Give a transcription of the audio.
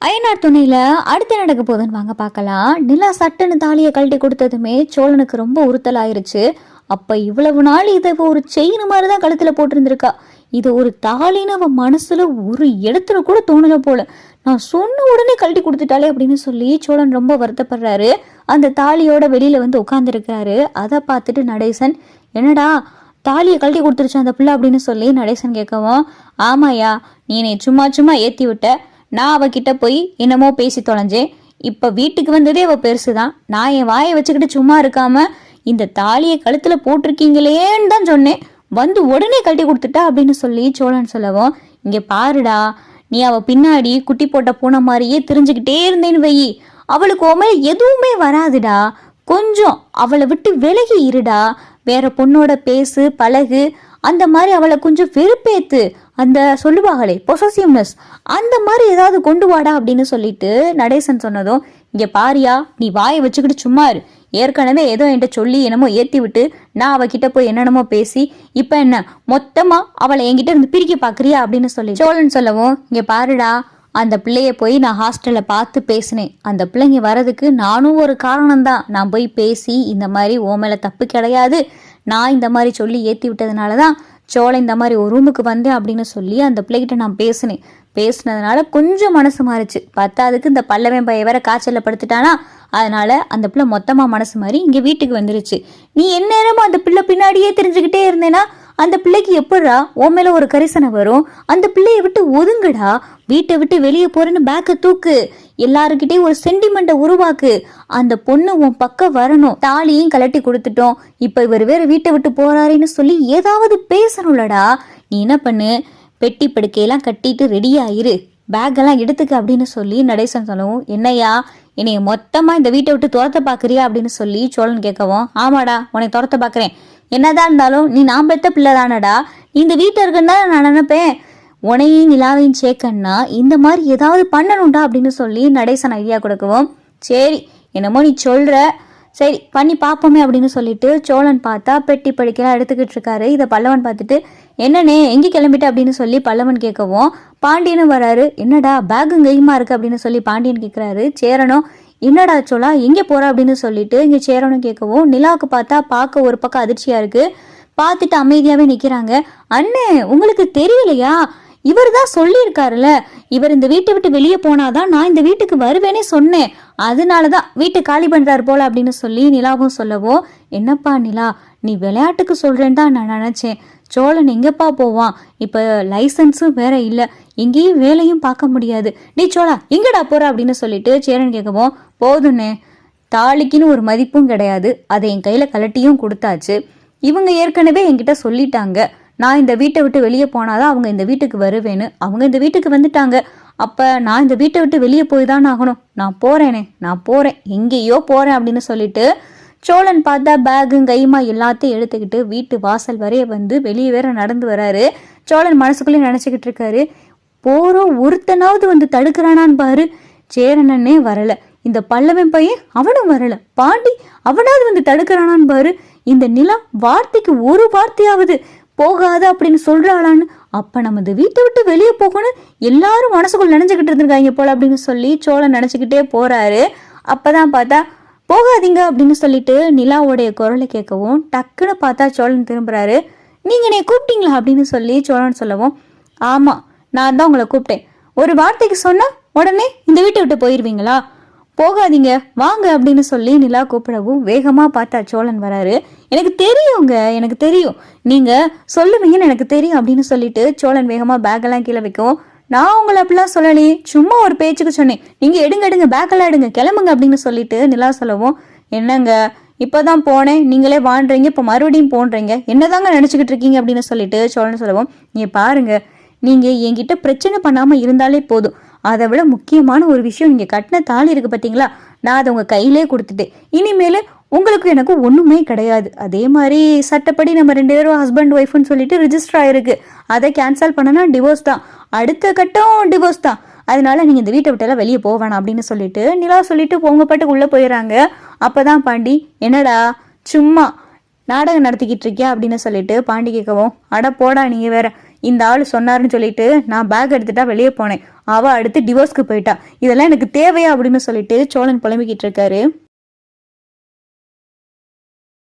அயனார் துணையில அடுத்து நடக்க போதுன்னு வாங்க பார்க்கலாம். நிலா சட்டுன்னு தாலியை கழட்டி கொடுத்ததுமே சோழனுக்கு ரொம்ப உறுத்தல் ஆயிருச்சு அப்ப இவ்வளவு நாள் இதை ஒரு செயின் மாதிரி தான் கழுத்துல போட்டிருந்திருக்கா. இது ஒரு தாலின்னு அவன் மனசுல ஒரு இடத்துல கூட தோணல போல. நான் சொன்ன உடனே கழட்டி கொடுத்துட்டாலே அப்படின்னு சொல்லி சோழன் ரொம்ப வருத்தப்படுறாரு. அந்த தாலியோட வெளியில வந்து உட்காந்துருக்கிறாரு அதை பார்த்துட்டு நடேசன் என்னடா தாலியை கழட்டி கொடுத்துருச்சு அந்த பிள்ளை? அப்படின்னு சொல்லி நடேசன் கேட்கவும் ஆமாயா நீ என்னை சும்மா சும்மா ஏற்றி விட்ட நான் அவகிட்ட போய் என்னமோ பேசி தொலைஞ்சேன். இப்போ வீட்டுக்கு வந்ததே அவள் பெருசு தான் நான் என் வாயை வச்சுக்கிட்டு சும்மா இருக்காம இந்த தாலியை கழுத்தில் போட்டிருக்கீங்களேன்னு தான் சொன்னேன். வந்து உடனே கட்டி கொடுத்துட்டா அப்படின்னு சொல்லி சோழன் சொல்லவும் இங்கே பாருடா நீ அவள் பின்னாடி குட்டி போட்ட பூனை மாதிரியே தெரிஞ்சுக்கிட்டே இருந்தேன்னு வை அவளுக்கு உன் எதுவுமே வராதுடா. கொஞ்சம் அவளை விட்டு விலகி இருடா. வேற பொண்ணோட பேசு பழகு. அந்த மாதிரி அவளை கொஞ்சம் வெறுப்பேத்து. அந்த சொல்லுவாங்களே பொசசிவ்னஸ் அந்த மாதிரி ஏதாவது கொண்டு வாடா அப்படின்னு சொல்லிட்டு நடேசன் சொன்னதும் இங்கே பாரியா நீ வாயை வச்சுக்கிட்டு சும்மா இரு. ஏற்கனவே ஏதோ என்கிட்ட சொல்லி என்னமோ ஏற்றி விட்டு நான் அவகிட்ட போய் என்னென்னமோ பேசி இப்போ என்ன மொத்தமாக அவளை என்கிட்ட இருந்து பிரிக்க பார்க்குறியா அப்படின்னு சொல்லி சோழன் சொல்லவும் இங்கே பாருடா அந்த பிள்ளைய போய் நான் ஹாஸ்டலில் பார்த்து பேசினேன். அந்த பிள்ளைங்க வரதுக்கு நானும் ஒரு காரணம் தான் நான் போய் பேசி இந்த மாதிரி ஓ மேலே தப்பு கிடையாது. நான் இந்த மாதிரி சொல்லி ஏற்றி விட்டதுனால தான் சோளை இந்த மாதிரி ஒரு ரூமுக்கு வந்தேன் அப்படின்னு சொல்லி அந்த பிள்ளைகிட்ட நான் பேசினேன். பேசினதுனால கொஞ்சம் மனசு மாறிச்சு. பத்தாதுக்கு இந்த பல்லவன் பைய வேற காய்ச்சலில் படுத்துட்டானா? அதனால அந்த பிள்ளை மொத்தமாக மனசு மாறி இங்கே வீட்டுக்கு வந்துருச்சு. நீ எந்நேரமும் அந்த பிள்ளை பின்னாடியே தெரிஞ்சுக்கிட்டே இருந்தேன்னா அந்த பிள்ளைக்கு எப்படா உன் மேல ஒரு கரிசனை வரும்? அந்த பிள்ளைய விட்டு ஒதுங்கடா? வீட்டை விட்டு வெளியே போறேன்னு பேக்கை தூக்கு. எல்லாருக்கிட்டையும் ஒரு சென்டிமெண்ட்டை உருவாக்கு. அந்த பொண்ணு உன் பக்கம் வரணும். தாலியும் கலட்டி கொடுத்துட்டோம். இப்போ இவர் வேற வீட்டை விட்டு போறாருன்னு சொல்லி ஏதாவது பேசணும்லடா. நீ என்ன பண்ணு? பெட்டி படுக்கையெல்லாம் கட்டிட்டு ரெடியாயிரு பேக்கெல்லாம் எடுத்துக்க அப்படின்னு சொல்லி நடேசன் சொல்லவும் என்னையா என்னைய மொத்தமா இந்த வீட்டை விட்டு துரத்த பாக்குறியா அப்படின்னு சொல்லி சோழன் கேட்கவும் ஆமாடா உன்னை துரத்த பாக்குறேன். என்னதான் இருந்தாலும் நீ நான் பெத்த பிள்ளை தானடா இந்த வீட்டை இருக்குன்னு தான் நான் நினைப்பேன். உனையும் நிலாவையும் சேர்க்கன்னா இந்த மாதிரி ஏதாவது பண்ணணும்டா அப்படின்னு சொல்லி நடேசன் ஐடியா கொடுக்கவும் சரி என்னமோ நீ சொல்ற. சரி பண்ணி பார்ப்போமே அப்படின்னு சொல்லிட்டு சோழன் பார்த்தா பெட்டி படிக்கலாம் எடுத்துக்கிட்டு இருக்காரு. இதை பல்லவன் பார்த்துட்டு என்னண்ணே எங்கே கிளம்பிட்டு? அப்படின்னு சொல்லி பல்லவன் கேட்கவும் பாண்டியனும் வராரு. என்னடா பேக் கையுமா இருக்கு? அப்படின்னு சொல்லி பாண்டியன் கேட்குறாரு. சேரனும் என்னடா சோழா எங்கே போகிற அப்படின்னு சொல்லிட்டு இங்கே சேரனும் கேட்கவும் நிலாவுக்கு பார்த்தா பார்க்க ஒரு பக்கம் அதிர்ச்சியாக இருக்குது பார்த்துட்டு அமைதியாகவே நிற்கிறாங்க அண்ணே உங்களுக்கு தெரியலையா? இவர் தான் சொல்லியிருக்காருல்ல இவர் இந்த வீட்டை விட்டு வெளியே போனாதான் நான் இந்த வீட்டுக்கு வருவேனே சொன்னேன். அதனால தான் வீட்டை காலி பண்ணுறாரு போல அப்படின்னு சொல்லி நிலாவும் சொல்லவும் என்னப்பா நிலா நீ விளையாட்டுக்கு சொல்கிறேன்னு தான் நான் நினச்சேன். சோழன் எங்கப்பா போவான்? இப்போ லைசன்ஸும் வேற இல்லை. எங்கேயும் வேலையும் பார்க்க முடியாது. நீ சோழா எங்கடா போற? அப்படின்னு சொல்லிட்டு சேரன் கேட்கவும் போதுண்ணே தாலிக்குன்னு ஒரு மதிப்பும் கிடையாது. அதை என் கையில் கலட்டியும் கொடுத்தாச்சு. இவங்க ஏற்கனவே என்கிட்ட சொல்லிட்டாங்க. நான் இந்த வீட்டை விட்டு வெளியே போனாதான் அவங்க இந்த வீட்டுக்கு வருவேன்னு. அவங்க இந்த வீட்டுக்கு வந்துட்டாங்க. அப்போ நான் இந்த வீட்டை விட்டு வெளியே போய் தான் ஆகணும். நான் போகிறேனே நான் போகிறேன் எங்கேயோ போகிறேன் அப்படின்னு சொல்லிட்டு சோழன் பார்த்தா பேகு கைமா எல்லாத்தையும் எடுத்துக்கிட்டு வீட்டு வாசல் வரைய வந்து வெளியே வேற நடந்து வராரு. சோழன் மனசுக்குள்ளே நினச்சிக்கிட்டு இருக்காரு. போகிறோம் ஒருத்தனாவது வந்து தடுக்கிறானான்னு பாரு. சேரணனே வரல. இந்த பல்லவன் பையன் அவனும் வரல. பாண்டி அவனாவது வந்து தடுக்கிறானான்னு பாரு. இந்த நிலம் வார்த்தைக்கு ஒரு வார்த்தையாவது போகாத அப்படின்னு சொல்றாளான்னு அப்ப நமது வீட்டை விட்டு வெளியே போகணும் எல்லாரும் மனசுக்குள் நினைச்சுக்கிட்டு இருந்திருக்காங்க போல அப்படின்னு சொல்லி சோழன் நினைச்சுக்கிட்டே போறாரு. அப்பதான் பார்த்தா போகாதீங்க அப்படின்னு சொல்லிட்டு நிலாவுடைய குரலை கேட்கவும் டக்குன்னு பார்த்தா சோழன் திரும்புறாரு. நீங்க என்னை கூப்பிட்டீங்களா? அப்படின்னு சொல்லி சோழன் சொல்லவும் ஆமா நான் தான் உங்களை கூப்பிட்டேன். ஒரு வார்த்தைக்கு சொன்னா உடனே இந்த வீட்டை விட்டு போயிருவீங்களா? போகாதீங்க வாங்க அப்படின்னு சொல்லி நிலா கூப்பிடவும் வேகமா பார்த்தா சோழன் வராரு. எனக்கு தெரியுங்க எனக்கு தெரியும். நீங்க சொல்லுவீங்கன்னு எனக்கு தெரியும் அப்படின்னு சொல்லிட்டு சோழன் வேகமா பேக்கெல்லாம் கீழே வைக்கும் நான் உங்களை அப்படிலாம் சொல்லலையே சும்மா ஒரு பேச்சுக்கு சொன்னேன். நீங்க எடுங்க எடுங்க பேக்கெல்லாம் எடுங்க கிளம்புங்க அப்படின்னு சொல்லிட்டு நிலா சொல்லவும் என்னங்க இப்போதான் போனேன் நீங்களே வாழ்றீங்க இப்போ மறுபடியும் போன்றீங்க என்னதாங்க நினச்சிக்கிட்டு இருக்கீங்க அப்படின்னு சொல்லிட்டு சோழன் சொல்லவும் நீ பாருங்க நீங்க என்கிட்ட பிரச்சனை பண்ணாம இருந்தாலே போதும். அதை விட முக்கியமான ஒரு விஷயம் நீங்கள் கட்டின தாலி இருக்கு பார்த்தீங்களா நான் அதை உங்கள் கையிலே கொடுத்துட்டேன். இனிமேல் உங்களுக்கு எனக்கு ஒன்றுமே கிடையாது. அதே மாதிரி சட்டப்படி நம்ம ரெண்டு பேரும் ஹஸ்பண்ட் ஒய்ஃப்னு சொல்லிட்டு ரிஜிஸ்டர் ஆயிருக்கு. அதை கேன்சல் பண்ணனா டிவோர்ஸ் தான். அடுத்த கட்டம் டிவோர்ஸ் தான். அதனால நீங்கள் இந்த வீட்டை விட்டெல்லாம் வெளியே போக வேணாம் அப்படின்னு சொல்லிட்டு நிலா சொல்லிட்டு போங்க பாட்டுக்கு உள்ளே அப்போ தான் பாண்டி என்னடா சும்மா நாடகம் நடத்திக்கிட்டு இருக்கியா? அப்படின்னு சொல்லிட்டு பாண்டி கேட்கவும் அட போடா நீங்கள் வேற இந்த ஆள் சொன்னாருன்னு சொல்லிட்டு நான் பேக் எடுத்துட்டா வெளியே போனேன். அவள் அடுத்து டிவோர்ஸ்க்கு போயிட்டா. இதெல்லாம் எனக்கு தேவையா அப்படின்னு சொல்லிட்டு சோழன் புலம்பிக்கிட்டு இருக்காரு.